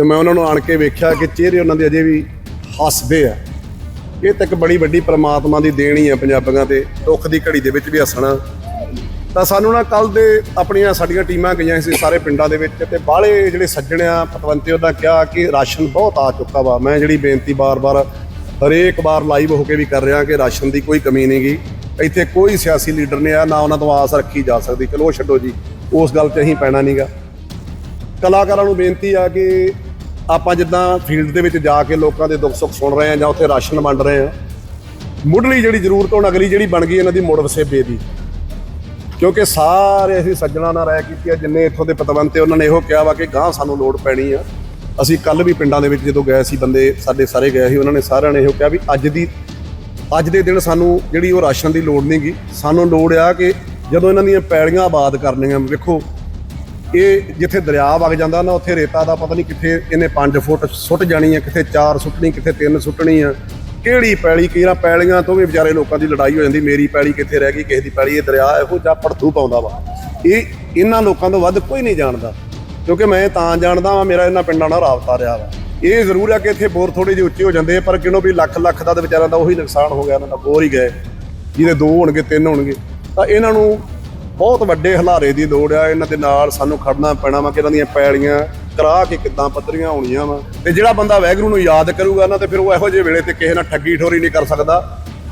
ਤੇ ਮੈਂ ਉਹਨਾਂ ਨੂੰ ਆਣ ਕੇ ਵੇਖਿਆ ਕਿ ਚਿਹਰੇ ਉਹਨਾਂ ਦੇ ਅਜੇ ਵੀ ਹੱਸਦੇ ਆ। ਇਹ ਤਾਂ ਇੱਕ ਬੜੀ ਵੱਡੀ ਪ੍ਰਮਾਤਮਾ ਦੀ ਦੇਣੀ ਆ ਪੰਜਾਬੀਆਂ ਤੇ, ਦੁੱਖ ਦੀ ਘੜੀ ਦੇ ਵਿੱਚ ਵੀ ਹੱਸਣਾ। ਤਾਂ ਸਾਨੂੰ ਨਾ ਕੱਲ ਦੇ ਆਪਣੀਆਂ ਸਾਡੀਆਂ ਟੀਮਾਂ ਗਈਆਂ ਸੀ ਸਾਰੇ ਪਿੰਡਾਂ ਦੇ ਵਿੱਚ ਤੇ ਬਾਹਲੇ ਜਿਹੜੇ ਸੱਜਣਿਆ ਪਤਵੰਤੇ ਉਹਦਾ ਕਿਹਾ ਕਿ ਰਾਸ਼ਨ ਬਹੁਤ ਆ ਚੁੱਕਾ ਵਾ। ਮੈਂ ਜਿਹੜੀ ਬੇਨਤੀ ਬਾਰ-ਬਾਰ ਹਰੇਕ ਵਾਰ ਲਾਈਵ ਹੋ ਕੇ ਵੀ ਕਰ ਰਿਹਾ ਕਿ ਰਾਸ਼ਨ ਦੀ ਕੋਈ ਕਮੀ ਨਹੀਂਗੀ ਇੱਥੇ ਕੋਈ ਸਿਆਸੀ ਲੀਡਰ ਨੇ ਆ, ਨਾ ਉਹਨਾਂ ਤੋਂ ਆਸ ਰੱਖੀ ਜਾ ਸਕਦੀ। ਚਲੋ ਛੱਡੋ ਜੀ, ਉਸ ਗੱਲ ਤੇ ਅਸੀਂ ਪੈਣਾ ਨਹੀਂਗਾ ਕਲਾਕਾਰਾਂ ਨੂੰ ਬੇਨਤੀ ਆ ਕਿ ਆਪਾਂ ਜਿੱਦਾਂ ਫੀਲਡ ਦੇ ਵਿੱਚ ਜਾ ਕੇ ਲੋਕਾਂ ਦੇ ਦੁੱਖ ਸੁੱਖ ਸੁਣ ਰਹੇ ਆ ਜਾਂ ਉੱਥੇ ਰਾਸ਼ਨ ਵੰਡ ਰਹੇ ਆ ਮੁੱਢਲੀ ਜਿਹੜੀ ਜ਼ਰੂਰਤ ਹੁਣ ਅਗਲੀ ਜਿਹੜੀ ਬਣ ਗਈ ਇਹਨਾਂ ਦੀ ਮੁੜ ਵਸੇਬੇ ਦੀ। ਕਿਉਂਕਿ ਸਾਰੇ ਅਸੀਂ ਸੱਜਣਾ ਨਾਲ ਰਾਇ ਕੀਤੀ ਆ, ਜਿੰਨੇ ਇੱਥੋਂ ਦੇ ਪਤਵੰਤੇ, ਉਹਨਾਂ ਨੇ ਇਹੋ ਕਿਹਾ ਵਾ ਕਿ ਗਾਂ ਸਾਨੂੰ ਲੋੜ ਪੈਣੀ ਆ। ਅਸੀਂ ਕੱਲ ਵੀ ਪਿੰਡਾਂ ਦੇ ਵਿੱਚ ਜਦੋਂ ਗਏ ਸੀ, ਬੰਦੇ ਸਾਡੇ ਸਾਰੇ ਗਏ ਸੀ, ਉਹਨਾਂ ਨੇ ਸਾਰਿਆਂ ਨੇ ਇਹੋ ਕਿਹਾ ਵੀ ਅੱਜ ਦੀ, ਅੱਜ ਦੇ ਦਿਨ ਸਾਨੂੰ ਜਿਹੜੀ ਉਹ ਰਾਸ਼ਨ ਦੀ ਲੋੜ ਨਹੀਂਗੀ ਸਾਨੂੰ ਲੋੜ ਆ ਕਿ ਜਦੋਂ ਇਹਨਾਂ ਦੀਆਂ ਪੈੜੀਆਂ ਆਬਾਦ ਕਰਨੀਆਂ, ਵੇਖੋ ਇਹ ਜਿੱਥੇ ਦਰਿਆ ਵਗ ਜਾਂਦਾ ਨਾ, ਉੱਥੇ ਰੇਤਾ ਦਾ ਪਤਾ ਨਹੀਂ ਕਿੱਥੇ ਇਹਨੇ 5 ਫੁੱਟ ਸੁੱਟ ਜਾਣੀ ਆ, ਕਿੱਥੇ 4 ਸੁੱਟਣੀ, ਕਿੱਥੇ 3 ਸੁੱਟਣੀ ਆ। ਕਿਹੜੀ ਪੈਲੀ, ਕਿਹੜਾ ਪੈਲੀਆਂ ਤੋਂ ਵੀ ਵਿਚਾਰੇ ਲੋਕਾਂ ਦੀ ਲੜਾਈ ਹੋ ਜਾਂਦੀ, ਮੇਰੀ ਪੈਲੀ ਕਿੱਥੇ ਰਹਿ ਗਈ, ਕਿਸੇ ਦੀ ਪੈਲੀ, ਇਹ ਦਰਿਆ ਇਹੋ ਜਿਹਾ ਪੜਥੂ ਪਾਉਂਦਾ ਵਾ। ਇਹ ਇਹਨਾਂ ਲੋਕਾਂ ਤੋਂ ਵੱਧ ਕੋਈ ਨਹੀਂ ਜਾਣਦਾ, ਕਿਉਂਕਿ ਮੈਂ ਤਾਂ ਜਾਣਦਾ ਵਾਂ, ਮੇਰਾ ਇਹਨਾਂ ਪਿੰਡਾਂ ਨਾਲ ਰਾਬਤਾ ਰਿਹਾ ਵਾ। ਇਹ ਜ਼ਰੂਰ ਹੈ ਕਿ ਇੱਥੇ ਬੋਰ ਥੋੜੇ ਜਿਹੇ ਉੱਚੇ ਹੋ ਜਾਂਦੇ ਪਰ ਕਿਨੋਂ ਵੀ ਲੱਖ ਲੱਖ ਦਾ ਤੇ ਵਿਚਾਰਿਆਂ ਦਾ ਉਹੀ ਨੁਕਸਾਨ ਹੋ ਗਿਆ, ਇਹਨਾਂ ਦਾ ਬੋਰ ਹੀ ਗਏ। ਜਿਹਦੇ ਦੋ ਹੋਣਗੇ, ਤਿੰਨ ਹੋਣਗੇ, ਤਾਂ ਇਹਨਾਂ ਨੂੰ ਬਹੁਤ ਵੱਡੇ ਹਲਾਰੇ ਦੀ ਲੋੜ ਆ, ਇਹਨਾਂ ਦੇ ਨਾਲ ਸਾਨੂੰ ਖੜਨਾ ਪੈਣਾ ਵਾ ਕਿ ਇਹਨਾਂ ਦੀਆਂ ਪੈਲੀਆਂ ਕਰਾ ਕੇ ਕਿੱਦਾਂ ਪੱਧਰੀਆਂ ਹੋਣੀਆਂ ਵਾ। ਤੇ ਜਿਹੜਾ ਬੰਦਾ ਵੈਗਰੂ ਨੂੰ ਯਾਦ ਕਰੂਗਾ ਨਾ, ਤੇ ਫਿਰ ਉਹ ਇਹੋ ਜਿਹੇ ਵੇਲੇ ਤੇ ਕਿਸੇ ਨਾਲ ਠੱਗੀ ਠੋਰੀ ਨਹੀਂ ਕਰ ਸਕਦਾ।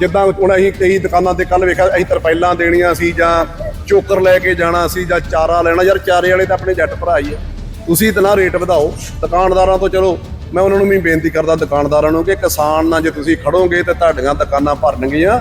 ਜਿੱਦਾਂ ਹੁਣ ਅਸੀਂ ਕਈ ਦੁਕਾਨਾਂ ਤੇ ਕੱਲ ਵੇਖਿਆ, ਅਸੀਂ ਤਰਪਾਈਲਾਂ ਦੇਣੀਆਂ ਸੀ ਜਾਂ ਚੋਕਰ ਲੈ ਕੇ ਜਾਣਾ ਸੀ ਜਾਂ ਚਾਰਾ ਲੈਣਾ। ਯਾਰ ਚਾਰੇ ਵਾਲੇ ਤਾਂ ਆਪਣੇ ਜੱਟ ਭਰਾ ਹੀ ਆ। ਤੁਸੀਂ ਇਤਨਾ ਰੇਟ ਵਧਾਓ। ਦੁਕਾਨਦਾਰਾਂ ਤੋਂ ਚਲੋ, ਮੈਂ ਉਹਨਾਂ ਨੂੰ ਵੀ ਬੇਨਤੀ ਕਰਦਾ ਦੁਕਾਨਦਾਰਾਂ ਨੂੰ ਕਿ ਕਿਸਾਨ ਨਾਲ ਜੇ ਤੁਸੀਂ ਖੜੋਗੇ ਤੇ ਤੁਹਾਡੀਆਂ ਦੁਕਾਨਾਂ ਭਰਨਗੀਆਂ।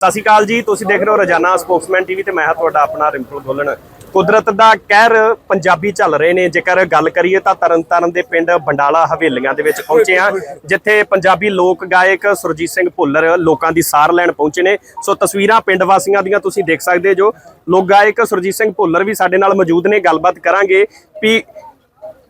ਸਤਿ ਸ਼੍ਰੀ ਅਕਾਲ ਜੀ, ਤੁਸੀਂ ਦੇਖ ਰਹੇ ਹੋ ਰੋਜ਼ਾਨਾ ਸਪੋਕਸਮੈਨ ਟੀਵੀ ਤੇ ਮੈਂ ਹਾਂ ਤੁਹਾਡਾ ਆਪਣਾ ਰਿੰਪਲ ਗੋਲਣ ਕੁਦਰਤ ਦਾ ਕਹਿਰ ਪੰਜਾਬੀ ਚੱਲ ਰਹੇ ਨੇ, ਜੇਕਰ ਗੱਲ ਕਰੀਏ ਤਾਂ ਤਰਨਤਾਰਨ ਦੇ ਪਿੰਡ ਬੰਡਾਲਾ ਹਵੇਲੀਆਂ ਦੇ ਵਿੱਚ ਪਹੁੰਚੇ ਆ ਜਿੱਥੇ ਪੰਜਾਬੀ ਲੋਕ ਗਾਇਕ ਸੁਰਜੀਤ ਸਿੰਘ ਭੁੱਲਰ ਲੋਕਾਂ ਦੀ ਸਾਰ ਲੈਣ ਪਹੁੰਚੇ ਨੇ। ਸੋ ਤਸਵੀਰਾਂ ਪਿੰਡ ਵਾਸੀਆਂ ਦੀਆਂ ਤੁਸੀਂ ਦੇਖ ਸਕਦੇ ਜੋ। ਲੋਕ ਗਾਇਕ ਸੁਰਜੀਤ ਸਿੰਘ ਭੁੱਲਰ ਵੀ ਸਾਡੇ ਨਾਲ ਮੌਜੂਦ ਨੇ, ਗੱਲਬਾਤ ਕਰਾਂਗੇ ਵੀ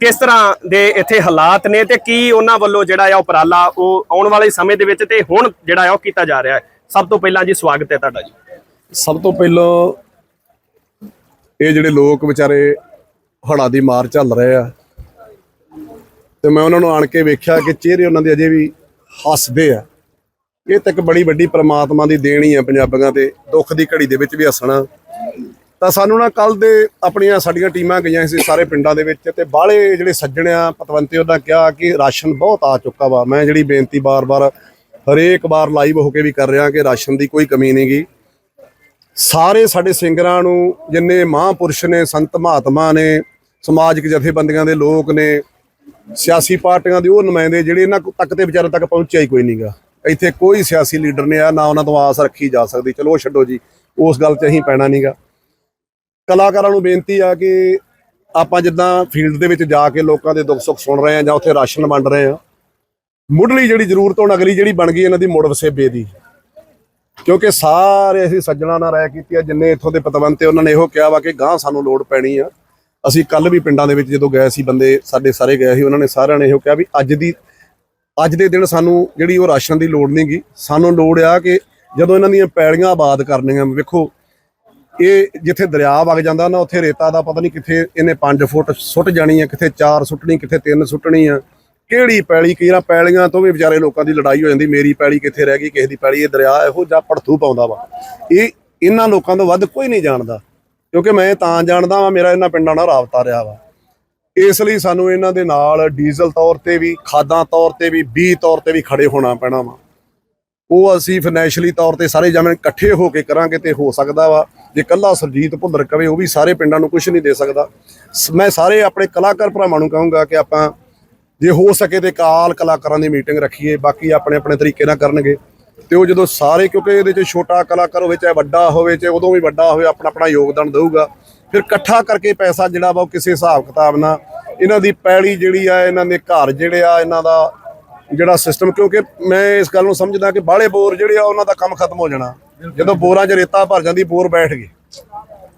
ਕਿਸ ਤਰ੍ਹਾਂ ਦੇ ਇੱਥੇ ਹਾਲਾਤ ਨੇ ਤੇ ਕੀ ਉਹਨਾਂ ਵੱਲੋਂ ਜਿਹੜਾ ਆ ਉਪਰਾਲਾ ਉਹ ਆਉਣ ਵਾਲੇ ਸਮੇਂ ਦੇ ਵਿੱਚ ਤੇ ਹੁਣ ਜਿਹੜਾ ਆ ਉਹ ਕੀਤਾ ਜਾ ਰਿਹਾ ਹੈ। ਸਭ ਤੋਂ ਪਹਿਲਾਂ ਜੀ ਸਵਾਗਤ ਹੈ ਤੁਹਾਡਾ ਜੀ। ਸਭ ਤੋਂ ਪਹਿਲਾਂ ਇਹ ਜਿਹੜੇ ਲੋਕ ਵਿਚਾਰੇ ਹੜਾ ਦੀ ਮਾਰ ਝੱਲ ਰਹੇ ਆ, ਤੇ ਮੈਂ ਉਹਨਾਂ ਨੂੰ ਆਣ ਕੇ ਵੇਖਿਆ ਕਿ ਚਿਹਰੇ ਉਹਨਾਂ ਦੇ ਅਜੇ ਵੀ ਹੱਸਦੇ ਆ। ਇਹ ਤਾਂ ਇੱਕ ਬੜੀ ਵੱਡੀ ਪ੍ਰਮਾਤਮਾ ਦੀ ਦੇਣੀ ਹੀ ਆ ਪੰਜਾਬੀਆਂ ਤੇ, ਦੁੱਖ ਦੀ ਘੜੀ ਦੇ ਵਿੱਚ ਵੀ ਹੱਸਣਾ। ਤਾਂ ਸਾਨੂੰ ਨਾ ਕੱਲ ਦੇ ਆਪਣੀਆਂ ਸਾਡੀਆਂ ਟੀਮਾਂ ਗਈਆਂ ਸੀ ਸਾਰੇ ਪਿੰਡਾਂ ਦੇ ਵਿੱਚ, ਤੇ ਬਾਹਲੇ ਜਿਹੜੇ ਸੱਜਣਿਆ, ਪਤਵੰਤੇ ਉਹਨਾਂ ਕਿਹਾ ਕਿ ਰਾਸ਼ਨ ਬਹੁਤ ਆ ਚੁੱਕਾ ਵਾ। ਮੈਂ ਜਿਹੜੀ ਬੇਨਤੀ ਬਾਰ-ਬਾਰ ਹਰੇਕ ਵਾਰ ਲਾਈਵ ਹੋ ਕੇ ਵੀ ਕਰ ਰਿਹਾ ਕਿ ਰਾਸ਼ਨ ਦੀ ਕੋਈ ਕਮੀ ਨਹੀਂਗੀ ਸਾਰੇ ਸਾਡੇ ਸਿੰਗਰਾਂ ਨੂੰ ਜਿੰਨੇ ਮਹਾਂਪੁਰਸ਼ ਨੇ, ਸੰਤ ਮਹਾਤਮਾ ਨੇ, ਸਮਾਜਿਕ ਜਥੇਬੰਦੀਆਂ ਦੇ ਲੋਕ ਨੇ, ਸਿਆਸੀ ਪਾਰਟੀਆਂ ਦੇ ਉਹ ਨੁਮਾਇੰਦੇ ਜਿਹੜੇ ਇਹਨਾਂ ਤੱਕ ਤੇ ਵਿਚਾਰੇ ਤੱਕ ਪਹੁੰਚਿਆ ਹੀ ਕੋਈ ਨਹੀਂਗਾ ਇੱਥੇ ਕੋਈ ਸਿਆਸੀ ਲੀਡਰ ਨੇ ਆ, ਨਾ ਉਹਨਾਂ ਤੋਂ ਆਸ ਰੱਖੀ ਜਾ ਸਕਦੀ। ਚਲੋ ਛੱਡੋ ਜੀ, ਉਸ ਗੱਲ 'ਚ ਅਸੀਂ ਪੈਣਾ ਨਹੀਂਗਾ ਕਲਾਕਾਰਾਂ ਨੂੰ ਬੇਨਤੀ ਆ ਕਿ ਆਪਾਂ ਜਿੱਦਾਂ ਫੀਲਡ ਦੇ ਵਿੱਚ ਜਾ ਕੇ ਲੋਕਾਂ ਦੇ ਦੁੱਖ ਸੁੱਖ ਸੁਣ ਰਹੇ ਆ ਜਾਂ ਉੱਥੇ ਰਾਸ਼ਨ ਵੰਡ ਰਹੇ ਆ ਮੁੱਢਲੀ ਜਿਹੜੀ ਜ਼ਰੂਰਤ ਹੁਣ ਅਗਲੀ ਜਿਹੜੀ ਬਣ ਗਈ ਇਹਨਾਂ ਦੀ ਮੁੜ ਵਸੇਬੇ ਦੀ। ਕਿਉਂਕਿ ਸਾਰੇ ਅਸੀਂ ਸੱਜਣਾ ਨਾਲ ਰਾਇ ਕੀਤੀ ਆ, ਜਿੰਨੇ ਇੱਥੋਂ ਦੇ ਪਤਵੰਤੇ, ਉਹਨਾਂ ਨੇ ਇਹੋ ਕਿਹਾ ਵਾ ਕਿ ਗਾਂ ਸਾਨੂੰ ਲੋੜ ਪੈਣੀ ਆ। ਅਸੀਂ ਕੱਲ ਵੀ ਪਿੰਡਾਂ ਦੇ ਵਿੱਚ ਜਦੋਂ ਗਏ ਸੀ, ਬੰਦੇ ਸਾਡੇ ਸਾਰੇ ਗਏ ਸੀ, ਉਹਨਾਂ ਨੇ ਸਾਰਿਆਂ ਨੇ ਇਹੋ ਕਿਹਾ ਵੀ ਅੱਜ ਦੀ ਅੱਜ ਦੇ ਦਿਨ ਸਾਨੂੰ ਜਿਹੜੀ ਉਹ ਰਾਸ਼ਨ ਦੀ ਲੋੜ ਨਹੀਂਗੀ। ਸਾਨੂੰ ਲੋੜ ਆ ਕਿ ਜਦੋਂ ਇਹਨਾਂ ਦੀਆਂ ਪੈੜੀਆਂ ਆਬਾਦ ਕਰਨੀਆਂ, ਵੇਖੋ, ਇਹ ਜਿੱਥੇ ਦਰਿਆ ਵਗ ਜਾਂਦਾ ਨਾ, ਉੱਥੇ ਰੇਤਾ ਦਾ ਪਤਾ ਨਹੀਂ ਕਿੱਥੇ ਇਹਨੇ 5 ਫੁੱਟ ਸੁੱਟ ਜਾਣੀ ਆ, ਕਿੱਥੇ 4 ਸੁੱਟਣੀ, ਕਿੱਥੇ 3 ਸੁੱਟਣੀ ਆ। ਕਿਹੜੀ ਪੈਲੀ ਕਿਹੜਾ ਪੈਲੀਆਂ ਤੋਂ ਵੀ ਵਿਚਾਰੇ ਲੋਕਾਂ ਦੀ ਲੜਾਈ ਹੋ ਜਾਂਦੀ, ਮੇਰੀ ਪੈਲੀ ਕਿੱਥੇ ਰਹਿ ਗਈ, ਕਿਸੇ ਦੀ ਪੈਲੀ ਇਹ ਦਰਿਆ ਇਹੋ ਜਿਹਾ ਪੜਥੂ ਪਾਉਂਦਾ ਵਾ। ਇਹ ਇਹਨਾਂ ਲੋਕਾਂ ਤੋਂ ਵੱਧ ਕੋਈ ਨਹੀਂ ਜਾਣਦਾ, ਕਿਉਂਕਿ ਮੈਂ ਤਾਂ ਜਾਣਦਾ ਵਾਂ, ਮੇਰਾ ਇਹਨਾਂ ਪਿੰਡਾਂ ਨਾਲ ਰਾਬਤਾ ਰਿਹਾ ਵਾ। ਇਸ ਲਈ ਸਾਨੂੰ ਇਹਨਾਂ ਦੇ ਨਾਲ ਡੀਜ਼ਲ ਤੌਰ ਤੇ ਵੀ, ਖਾਦਾਂ ਤੌਰ ਤੇ ਵੀ, ਬੀ ਤੌਰ ਤੇ ਵੀ ਖੜੇ ਹੋਣਾ ਪੈਣਾ ਵਾ। ਉਹ ਅਸੀਂ ਫਾਈਨੈਂਸ਼ੀਅਲੀ ਤੌਰ ਤੇ ਸਾਰੇ ਜਮਨ ਇਕੱਠੇ ਹੋ ਕੇ ਕਰਾਂਗੇ ਤੇ ਹੋ ਸਕਦਾ ਵਾ। ਜੇ ਕੱਲਾ ਸਰਜੀਤ ਭੁੱਲਰ ਕਵੇ, ਉਹ ਵੀ ਸਾਰੇ ਪਿੰਡਾਂ ਨੂੰ ਕੁਝ ਨਹੀਂ ਦੇ ਸਕਦਾ। ਸ- ਮੈਂ ਸਾਰੇ ਆਪਣੇ ਕਲਾਕਾਰ ਭਰਾਵਾਂ ਨੂੰ ਕਹੂੰਗਾ ਕਿ ਆਪਾਂ ਜੇ ਹੋ ਸਕੇ ਤੇ ਕਾਲ ਕਲਾਕਾਰਾਂ ਦੀ ਮੀਟਿੰਗ ਰੱਖੀਏ, ਬਾਕੀ ਆਪਣੇ ਆਪਣੇ ਤਰੀਕੇ ਨਾਲ ਕਰਨਗੇ। ਤੇ ਉਹ ਜਦੋਂ ਸਾਰੇ, ਕਿਉਂਕਿ ਇਹਦੇ ਚ ਛੋਟਾ ਕਲਾਕਾਰ ਹੋਵੇ, ਚਾਹੇ ਵੱਡਾ ਹੋਵੇ, ਚਾਹੇ ਉਦੋਂ ਵੀ ਵੱਡਾ ਹੋਵੇ, ਆਪਣਾ ਆਪਣਾ ਯੋਗਦਾਨ ਦੇਊਗਾ। ਫਿਰ ਇਕੱਠਾ ਕਰਕੇ ਪੈਸਾ ਜਿਹੜਾ ਵਾ ਉਹ ਕਿਸੇ ਹਿਸਾਬ ਕਿਤਾਬ ਨਾਲ ਇਹਨਾਂ ਦੀ ਪੈਲੀ ਜਿਹੜੀ ਆ, ਇਹਨਾਂ ਦੇ ਘਰ ਜਿਹੜੇ ਆ, ਇਹਨਾਂ ਦਾ ਜਿਹੜਾ ਸਿਸਟਮ ਕਿਉਂਕਿ ਮੈਂ ਇਸ ਗੱਲ ਨੂੰ ਸਮਝਦਾ ਕਿ ਬਾਹਲੇ ਬੋਰ ਜਿਹੜੇ ਆ, ਉਹਨਾਂ ਦਾ ਕੰਮ ਖਤਮ ਹੋ ਜਾਣਾ। ਜਦੋਂ ਬੋਰਾਂ 'ਚ ਰੇਤਾ ਭਰ ਜਾਂਦੀ, ਬੋਰ ਬੈਠ ਗਏ।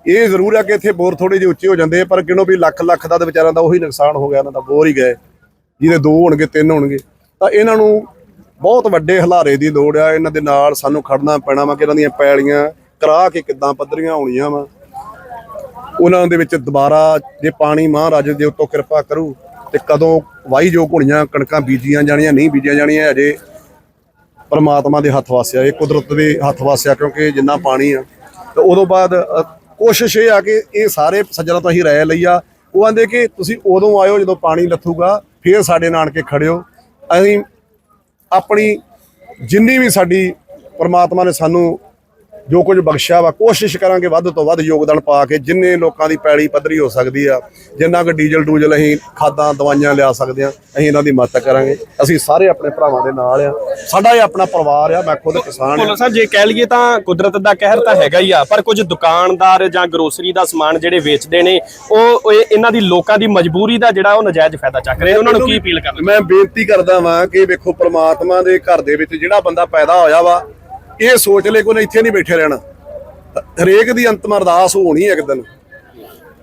ਇਹ ਜ਼ਰੂਰ ਹੈ ਕਿ ਇੱਥੇ ਬੋਰ ਥੋੜੇ ਜਿਹੇ ਉੱਚੇ ਹੋ ਜਾਂਦੇ ਪਰ ਕਿਨੋਂ ਵੀ ਲੱਖ ਲੱਖ ਦਾ ਤੇ ਵਿਚਾਰਿਆਂ ਦਾ ਉਹੀ ਨੁਕਸਾਨ ਹੋ ਗਿਆ, ਇਹਨਾਂ ਦਾ ਬੋਰ ਹੀ ਗਏ। ਜਿਹਦੇ ਦੋ ਹੋਣਗੇ, ਤਿੰਨ ਹੋਣਗੇ, ਤਾਂ ਇਹਨਾਂ ਨੂੰ ਬਹੁਤ ਵੱਡੇ ਹਲਾਰੇ ਦੀ ਲੋੜ ਆ। ਇਹਨਾਂ ਦੇ ਨਾਲ ਸਾਨੂੰ ਖੜਨਾ ਪੈਣਾ ਵਾ ਕਿ ਇਹਨਾਂ ਦੀਆਂ ਪੈਲੀਆਂ ਕਰਾ ਕੇ ਕਿੱਦਾਂ ਪੱਧਰੀਆਂ ਹੋਣੀਆਂ ਵਾ। ਉਹਨਾਂ ਦੇ ਵਿੱਚ ਦੁਬਾਰਾ ਜੇ ਪਾਣੀ ਮਹਾਰਾਜ ਦੇ ਉੱਤੋਂ ਕਿਰਪਾ ਕਰੂ ਤੇ ਕਦੋਂ ਵਾਈ ਜੋ ਘੁਣੀਆਂ ਕਣਕਾਂ ਬੀਜੀਆਂ ਜਾਣੀਆਂ, ਨਹੀਂ ਬੀਜੀਆਂ ਜਾਣੀਆਂ ਅਜੇ ਪਰਮਾਤਮਾ ਦੇ ਹੱਥ ਵਾਸਿਆ। ਇਹ ਕੁਦਰਤ ਦੇ ਹੱਥ ਵਾਸਿਆ ਕਿਉਂਕਿ ਜਿੰਨਾ ਪਾਣੀ ਆ। ਤੇ ਉਦੋਂ ਬਾਅਦ ਕੋਸ਼ਿਸ਼ ਇਹ ਆ ਕਿ ਇਹ ਸਾਰੇ ਸੱਜਣਾ ਤਾਂ ਅਸੀਂ ਰਾਇ ਲਈ ਆ। ਉਹ ਆਂਦੇ ਕਿ ਤੁਸੀਂ ਉਦੋਂ ਆਇਓ ਜਦੋਂ ਪਾਣੀ ਲੱਥੂਗਾ। ਫੇਰ ਸਾਡੇ ਨਾਲ ਕੇ ਖੜਿਓ। ਅਸੀਂ ਆਪਣੀ ਜਿੰਨੀ ਵੀ ਸਾਡੀ ਪਰਮਾਤਮਾ ਨੇ ਸਾਨੂੰ ਜੋ ਕੁਝ ਬਖਸ਼ਿਆ ਵਾ ਕੋਸ਼ਿਸ਼ ਕਰਾਂਗੇ ਵੱਧ ਤੋਂ ਵੱਧ ਯੋਗਦਾਨ ਪਾ ਕੇ ਜਿੰਨੇ ਲੋਕਾਂ ਦੀ ਪੈਲੀ ਪੱਧਰੀ ਹੋ ਸਕਦੀ ਆ ਜਿੰਨਾ ਕੁ ਡੀਜ਼ਲ ਡੂਜ਼ਲ ਅਸੀਂ ਖਾਦਾਂ ਦਵਾਈਆਂ ਲਿਆ ਸਕਦੇ ਆ ਅਸੀਂ ਇਹਨਾਂ ਦੀ ਮਦਦ ਕਰਾਂਗੇ। ਅਸੀਂ ਸਾਰੇ ਆਪਣੇ ਭਰਾਵਾਂ ਦੇ ਨਾਲ ਆ। ਸਾਡਾ ਇਹ ਆਪਣਾ ਪਰਿਵਾਰ ਆ ਮੈਂ ਖੁਦ ਕਿਸਾਨ ਆ। ਭੁੱਲਰ ਸਾਹਿਬ ਜੇ ਕਹਿ ਲਈਏ ਤਾਂ ਕੁਦਰਤ ਦਾ ਕਹਿਰ ਤਾਂ ਹੈਗਾ ਹੀ ਆ ਪਰ ਕੁਝ ਦੁਕਾਨਦਾਰ ਜਾਂ ਗਰੋਸਰੀ ਦਾ ਸਮਾਨ ਜਿਹੜੇ ਵੇਚਦੇ ਨੇ ਉਹ ਉਹ ਇਹ- ਇਹਨਾਂ ਦੀ ਲੋਕਾਂ ਦੀ ਮਜਬੂਰੀ ਦਾ ਜਿਹੜਾ ਉਹ ਨਜਾਇਜ਼ ਫਾਇਦਾ ਚੱਕ ਰਹੇ ਨੇ ਉਹਨਾਂ ਨੂੰ ਕੀ ਅਪੀਲ ਕਰਨਾ? ਮੈਂ ਬੇਨਤੀ ਕਰਦਾ ਵਾਂ ਕਿ ਵੇਖੋ ਪ੍ਰਮਾਤਮਾ ਦੇ ਘਰ ਦੇ ਵਿੱਚ ਜਿਹੜਾ ਬੰਦਾ ਪੈਦਾ ਹੋਇਆ ਵਾ ਇਹ ਸੋਚ ਲੈ ਕਿ ਉਹਨੇ ਇੱਥੇ ਨਹੀਂ ਬੈਠੇ ਰਹਿਣਾ। ਹਰੇਕ ਦੀ ਅੰਤਮ ਅਰਦਾਸ ਹੋਣੀ ਹੈ ਇੱਕ ਦਿਨ।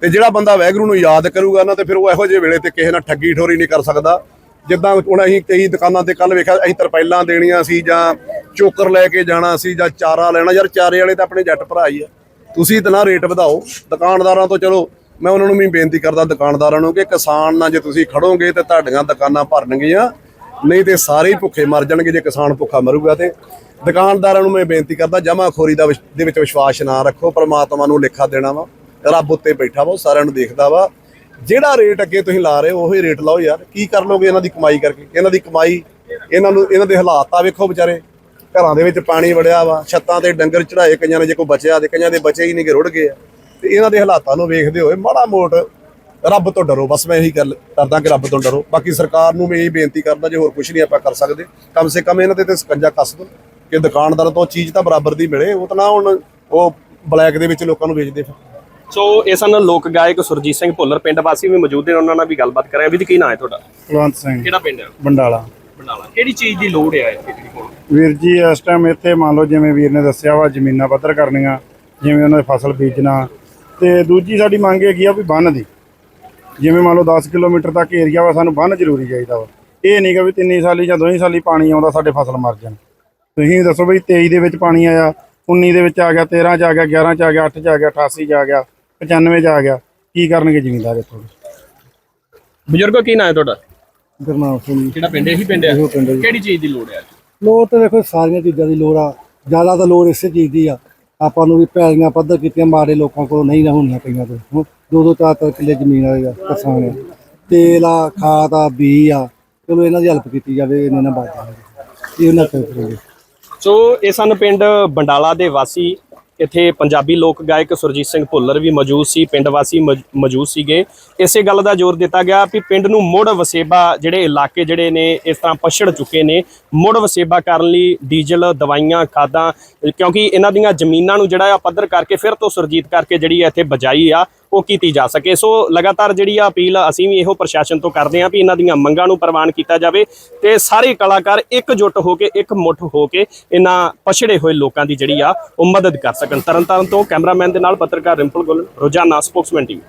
ਤੇ ਜਿਹੜਾ ਬੰਦਾ ਵੈਗਰੂ ਨੂੰ ਯਾਦ ਕਰੂਗਾ ਨਾ, ਤੇ ਫਿਰ ਉਹ ਇਹੋ ਜਿਹੇ ਵੇਲੇ ਤੇ ਕਿਸੇ ਨਾਲ ਠੱਗੀ ਠੋਰੀ ਨਹੀਂ ਕਰ ਸਕਦਾ। ਜਿੱਦਾਂ ਹੁਣ ਅਸੀਂ ਕਈ ਦੁਕਾਨਾਂ ਤੇ ਕੱਲ ਵੇਖਿਆ, ਅਸੀਂ ਤਰਪਾਈਲਾਂ ਦੇਣੀਆਂ ਸੀ ਜਾਂ ਚੋਕਰ ਲੈ ਕੇ ਜਾਣਾ ਸੀ ਜਾਂ ਚਾਰਾ ਲੈਣਾ। ਯਾਰ ਚਾਰੇ ਵਾਲੇ ਤਾਂ ਆਪਣੇ ਜੱਟ ਭਰਾ ਹੀ ਆ। ਤੁਸੀਂ ਤਾਂ ਨਾ ਰੇਟ ਵਧਾਓ। ਦੁਕਾਨਦਾਰਾਂ ਤੋਂ ਚਲੋ, ਮੈਂ ਉਹਨਾਂ ਨੂੰ ਵੀ ਬੇਨਤੀ ਕਰਦਾ ਦੁਕਾਨਦਾਰਾਂ ਨੂੰ ਕਿ ਕਿਸਾਨ ਨਾਲ ਜੇ ਤੁਸੀਂ ਖੜੋਗੇ ਤੇ ਤੁਹਾਡੀਆਂ ਦੁਕਾਨਾਂ ਭਰਨਗੀਆਂ। ਨਹੀਂ ਤੇ ਸਾਰੇ ਹੀ ਭੁੱਖੇ ਮਰ ਜਾਣਗੇ ਜੇ ਕਿਸਾਨ ਭੁੱਖਾ ਮਰੂਗਾ ਤੇ ਦੁਕਾਨਦਾਰਾਂ ਨੂੰ ਮੈਂ ਬੇਨਤੀ ਕਰਦਾ ਜਮਾਖੋਰੀ ਦਾ ਵਿਸ਼- ਦੇ ਵਿੱਚ ਵਿਸ਼ਵਾਸ ਨਾ ਰੱਖੋ, ਪਰਮਾਤਮਾ ਨੂੰ ਲੇਖਾ ਦੇਣਾ ਵਾ, ਰੱਬ ਉੱਤੇ ਬੈਠਾ ਵਾ ਸਾਰਿਆਂ ਨੂੰ ਦੇਖਦਾ ਵਾ। ਜਿਹੜਾ ਰੇਟ ਅੱਗੇ ਤੁਸੀਂ ਲਾ ਰਹੇ ਹੋ, ਉਹੀ ਰੇਟ ਲਾਓ ਯਾਰ। ਕੀ ਕਰ ਲੋਗੇ ਇਹਨਾਂ ਦੀ ਕਮਾਈ ਕਰਕੇ? ਇਹਨਾਂ ਦੀ ਕਮਾਈ, ਇਹਨਾਂ ਨੂੰ ਇਹਨਾਂ ਦੇ ਹਾਲਾਤ ਆ ਵੇਖੋ ਵਿਚਾਰੇ। ਘਰਾਂ ਦੇ ਵਿੱਚ ਪਾਣੀ ਵੜਿਆ ਵਾ, ਛੱਤਾਂ ਤੇ ਡੰਗਰ ਚੜਾਏ ਕਈਆਂ ਨੇ ਜੇ ਕੋਈ ਬਚਿਆ ਤੇ ਕਈਆਂ ਦੇ ਬਚੇ ਹੀ ਨਹੀਂ ਕਿ ਰੁੜ ਗਏ ਆ। ਤੇ ਇਹਨਾਂ ਦੇ ਹਾਲਾਤਾਂ ਨੂੰ ਵੇਖਦੇ ਹੋਏ ਮਾੜਾ ਮੋਟ ਰੱਬ ਤੋਂ ਡਰੋ ਬਸ ਮੈਂ ਇਹੀ ਗੱਲ ਕਰਦਾ ਕਿ ਰੱਬ ਤੋਂ ਡਰੋ। ਬਾਕੀ ਸਰਕਾਰ ਨੂੰ ਮੈਂ ਇਹੀ ਬੇਨਤੀ ਕਰਦਾ ਜੇ ਹੋਰ ਕੁਝ ਨਹੀਂ ਆਪਾਂ ਕਰ ਸਕਦੇ ਕਮ ਸੇ ਕਮ ਇਹਨਾਂ ਦੇ ਤੇ ਸਕੰਜਾ ਕੱਸ ਦੋ ਕਿ ਦੁਕਾਨਦਾਰਾਂ ਤੋਂ ਚੀਜ਼ ਤਾਂ ਬਰਾਬਰ ਦੀ ਮਿਲੇ ਉਹ ਤਾਂ ਨਾ ਹੁਣ ਉਹ ਬਲੈਕ ਦੇ ਵਿੱਚ ਲੋਕਾਂ ਨੂੰ ਵੇਚਦੇ ਫਿਰ ਸੋ ਇਹ ਸਨ ਲੋਕ ਗਾਇਕ ਸੁਰਜੀਤ ਸਿੰਘ ਭੁੱਲਰ ਪਿੰਡ ਵਾਸੀ ਵੀ ਮੌਜੂਦ ਨੇ ਉਹਨਾਂ ਨਾਲ ਵੀ ਗੱਲਬਾਤ ਕਰਾਂਗੇ। ਵੀ ਜੀ ਕੀ ਨਾਂ ਹੈ ਤੁਹਾਡਾ? ਕੁਲਵੰਤ ਸਿੰਘ। ਕਿਹੜਾ ਪਿੰਡ ਹੈ? ਬੰਡਾਲਾ। ਬੰਡਾਲਾ। ਕਿਹੜੀ ਚੀਜ਼ ਦੀ ਲੋੜ ਹੈ ਇੱਥੇ ਜਿਹੜੀ ਹੁਣ ਵੀਰ ਜੀ ਇਸ ਟਾਈਮ ਇੱਥੇ ਮੰਨ ਲਓ ਜਿਵੇਂ ਵੀਰ ਨੇ ਦੱਸਿਆ ਵਾ ਜ਼ਮੀਨਾਂ ਪੱਧਰ ਕਰਨੀਆਂ ਜਿਵੇਂ ਉਹਨਾਂ ਦੇ ਫਸਲ ਬੀਜਣਾ ਤੇ ਦੂਜੀ ਸਾਡੀ ਮੰਗ ਹੈਗੀ ਆ ਵੀ ਬੰਨ ਦੀ। ਜਿਵੇਂ ਮੰਨ ਲਓ 10 ਕਿਲੋਮੀਟਰ ਤੱਕ ਏਰੀਆ ਵਾ ਸਾਨੂੰ ਬੰਨ ਜ਼ਰੂਰੀ ਚਾਹੀਦਾ ਵਾ। ਇਹ ਨਹੀਂ ਕਿ ਵੀ ਤਿੰਨੀ ਸਾਲੀ ਜਾਂ ਦੋਹੀ ਸਾਲੀ ਪਾਣੀ ਆਉਂਦਾ ਸਾਡੇ ਫਸਲ ਮਰ ਜਾਣ। ਤੁਸੀਂ ਦੱਸੋ ਬਈ 23 ਦੇ ਵਿੱਚ ਪਾਣੀ ਆਇਆ 19 ਦੇ ਵਿੱਚ ਆ ਗਿਆ 13 ਚ ਆ ਗਿਆ 11 ਚ ਆ ਗਿਆ 8 ਚ ਆ ਗਿਆ 88 ਚ ਆ ਗਿਆ 95 ਚ ਆ ਗਿਆ। ਕੀ ਕਰਨਗੇ ਜ਼ਿਮੀਂਦਾਰ ਇੱਥੋਂ? ਬਜ਼ੁਰਗੋ ਕੀ ਨਾਂ ਹੈ ਤੁਹਾਡਾ? ਗੁਰਨਾਮ ਸਿੰਘ ਕਿਹੜਾ ਪਿੰਡ ਇਹੀ ਪਿੰਡ ਹੈ? ਇਹੋ ਪਿੰਡ ਹੈ ਜੀ। ਕਿਹੜੀ ਚੀਜ਼ ਦੀ ਲੋੜ ਹੈ ਲੋੜ ਤੇ ਦੇਖੋ ਸਾਰੀਆਂ ਚੀਜ਼ਾਂ ਦੀ ਲੋੜ ਆ। ਜ਼ਿਆਦਾ ਤਾਂ ਲੋੜ ਇਸੇ ਚੀਜ਼ ਦੀ ਆ। ਆਪਾਂ ਨੂੰ ਵੀ ਪੈਲੀਆਂ ਪੱਧਰ ਕੀਤੀਆਂ ਮਾੜੇ ਲੋਕਾਂ ਕੋਲ ਨਹੀਂ ਨਾ ਹੋਣੀਆਂ ਪਈਆਂ ਤੇ। ਹੁਣ ਦੋ ਦੋ ਚਾਰ ਚਾਰ ਕਿੱਲੇ ਜ਼ਮੀਨ ਵਾਲੇ ਆ, ਕਿਸਾਨ ਆ। ਤੇਲ ਆ, ਖਾਦ ਆ ਬੀ ਆ, ਚਲੋ ਇਹਨਾਂ ਦੀ ਹੈਲਪ ਕੀਤੀ ਜਾਵੇ, ਇਹਨਾਂ ਨਾਲ ਬਾਤ ਇਹ ਉਹਨਾਂ ਤੇ ਸੋ ਇਹ ਸਨ ਪਿੰਡ ਬੰਡਾਲਾ ਦੇ ਵਾਸੀ ਇੱਥੇ ਪੰਜਾਬੀ ਲੋਕ ਗਾਇਕ ਸੁਰਜੀਤ ਸਿੰਘ ਭੁੱਲਰ ਵੀ ਮੌਜੂਦ ਸੀ, ਪਿੰਡ ਵਾਸੀ ਮੌਜ- ਮੌਜੂਦ ਸੀਗੇ। ਇਸੇ ਗੱਲ ਦਾ ਜ਼ੋਰ ਦਿੱਤਾ ਗਿਆ ਵੀ ਪਿੰਡ ਨੂੰ ਮੁੜ ਵਸੇਬਾ ਜਿਹੜੇ ਇਲਾਕੇ ਜਿਹੜੇ ਨੇ ਇਸ ਤਰ੍ਹਾਂ ਪਛੜ ਚੁੱਕੇ ਨੇ, ਮੁੜ ਵਸੇਬਾ ਕਰਨ ਲਈ ਡੀਜ਼ਲ, ਦਵਾਈਆਂ, ਖਾਦਾਂ, ਕਿਉਂਕਿ ਇਹਨਾਂ ਦੀਆਂ ਜ਼ਮੀਨਾਂ ਨੂੰ ਜਿਹੜਾ ਆ ਪੱਧਰ ਕਰਕੇ ਫਿਰ ਤੋਂ ਸੁਰਜੀਤ ਕਰਕੇ ਜਿਹੜੀ ਆ ਇੱਥੇ ਬਜਾਈ ਆ। ਉਹ ਕੀਤੀ ਜਾ ਸਕੇ। ਸੋ ਲਗਾਤਾਰ ਜਿਹੜੀ ਆ ਅਪੀਲ ਅਸੀਂ ਵੀ ਇਹੋ ਪ੍ਰਸ਼ਾਸਨ ਤੋਂ ਕਰਦੇ ਹਾਂ ਵੀ ਇਹਨਾਂ ਦੀਆਂ ਮੰਗਾਂ ਨੂੰ ਪ੍ਰਵਾਨ ਕੀਤਾ ਜਾਵੇ ਤੇ ਸਾਰੇ ਕਲਾਕਾਰ ਇਕਜੁੱਟ ਹੋ ਕੇ, ਇੱਕ ਮੁੱਠ ਹੋ ਕੇ ਇਹਨਾਂ ਪਛੜੇ ਹੋਏ ਲੋਕਾਂ ਦੀ ਜਿਹੜੀ ਆ ਉਹ ਮਦਦ ਕਰ ਸਕਣ। ਤਰਨਤਾਰਨ ਤੋਂ ਕੈਮਰਾਮੈਨ ਦੇ ਨਾਲ ਪੱਤਰਕਾਰ ਰਿੰਪਲ ਗੁੱਲ ਰੋਜ਼ਾਨਾ ਸਪੋਕਸਮੈਨ ਟੀਵੀ।